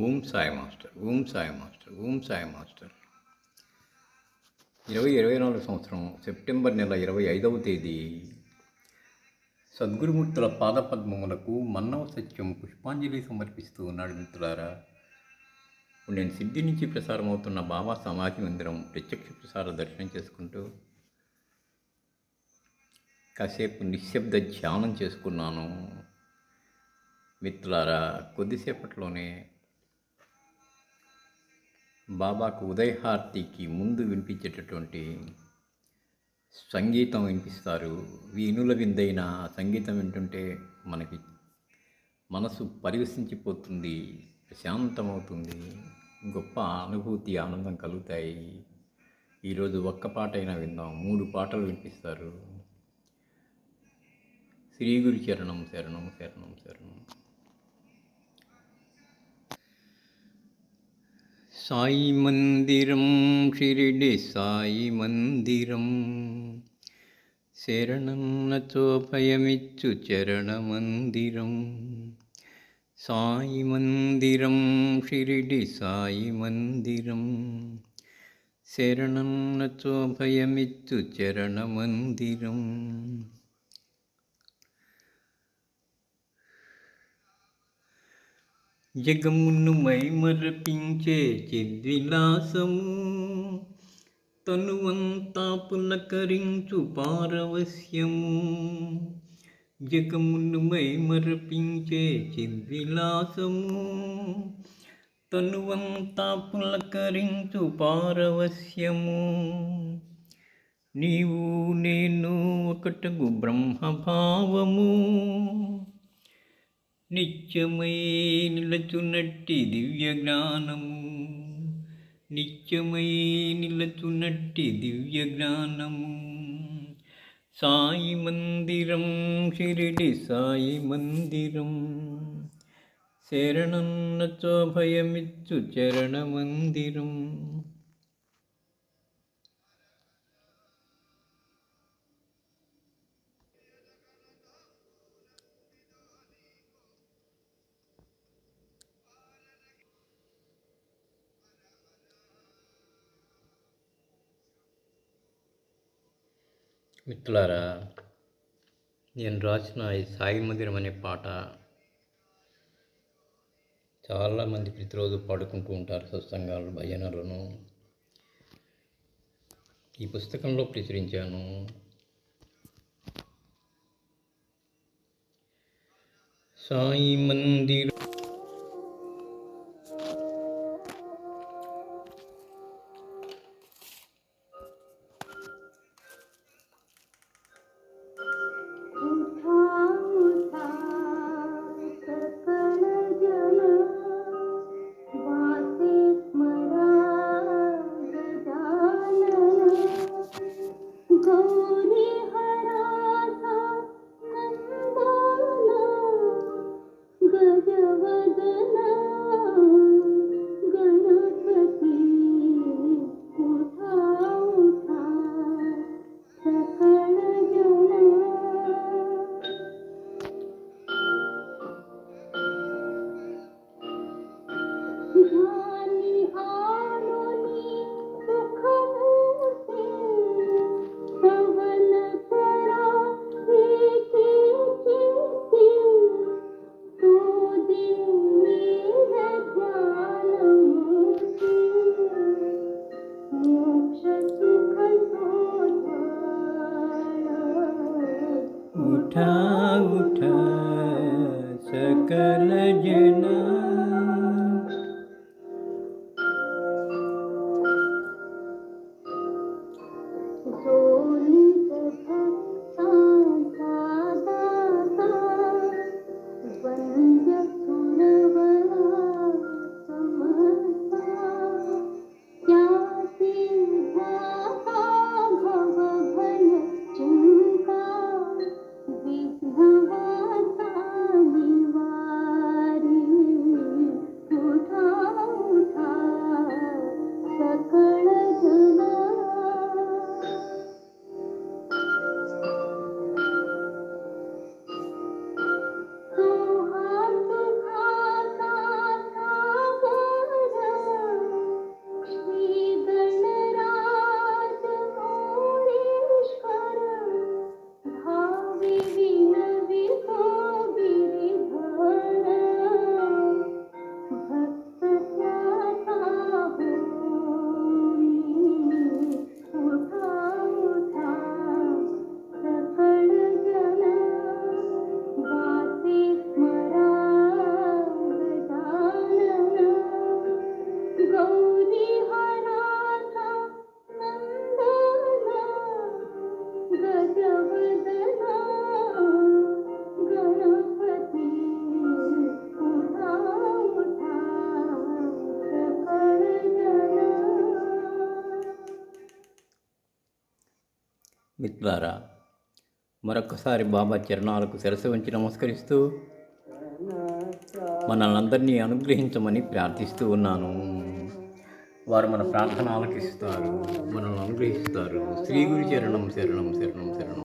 Om Sai master Om Sai master Om Sai master. ఇరవై ఇరవై నాలుగు సంవత్సరం సెప్టెంబర్ నెల ఇరవై ఐదవ తేదీ. సద్గురుమూర్తుల పాదపద్మములకు మన్నవ సత్యం పుష్పాంజలి సమర్పిస్తూ ఉన్నాడు మిత్రులారా. ఇప్పుడు నేను సిద్ధి నుంచి ప్రసారం అవుతున్న బాబా సమాధి మందిరం ప్రత్యక్ష ప్రసార దర్శనం చేసుకుంటూ కాసేపు నిశ్శబ్ద ధ్యానం చేసుకున్నాను. మిత్రులారా కొద్దిసేపట్లోనే బాబాకు ఉదయహార్తికి ముందు వినిపించేటటువంటి సంగీతం వినిపిస్తారు. వీణుల విందైన సంగీతం వింటుంటే మనకి మనసు పరివసించిపోతుంది ప్రశాంతమవుతుంది గొప్ప అనుభూతి ఆనందం కలుగుతాయి. ఈరోజు ఒక్క పాట అయినా విందాం. మూడు పాటలు వినిపిస్తారు. శ్రీ గురు చరణం శరణం శరణం శరణం. సాయి మందిరం షిరిడి సాయి మందిరం శరణన్నచో భయమిచ్చు చరణ మందిరం సాయి మందిరం షిరిడి సాయి మందిరం శరణన్నచో భయమిచ్చు చరణ మందిరం జగమును మైమరపించే చిద్విలాసము తనువంతా పులకరించు పారవశ్యము. జగమును మైమరపించే చిద్విలాసము తనువంతా పులకరించు పారవశ్యము. నీవు నేను ఒకటగు బ్రహ్మభావము నిత్యమై నిలచునట్టి దివ్య జ్ఞానము నిత్యమై నిలచునట్టి దివ్య జ్ఞానము సాయి మందిరం షిరిడి సాయి మందిరం శరణన్నచో భయమిచ్చు చరణ మిత్రులారా నేను రాసిన ఈ సాయి మందిరం అనే పాట చాలామంది ప్రతిరోజు పాడుకుంటూ ఉంటారు సత్సంగాలు భజనలను. ఈ పుస్తకంలో ప్రచురించాను. సాయి మందిరం सकल जना जोनी మిత్రులారా మరొకసారి బాబా చరణాలకు శిరస వంచి నమస్కరిస్తూ మనల్ని అనుగ్రహించమని ప్రార్థిస్తూ ఉన్నాను. వారు మన ప్రార్థన ఆలకిస్తారు మనల్ని అనుగ్రహిస్తారు. శ్రీ గురి చరణం శరణం శరణం శరణం.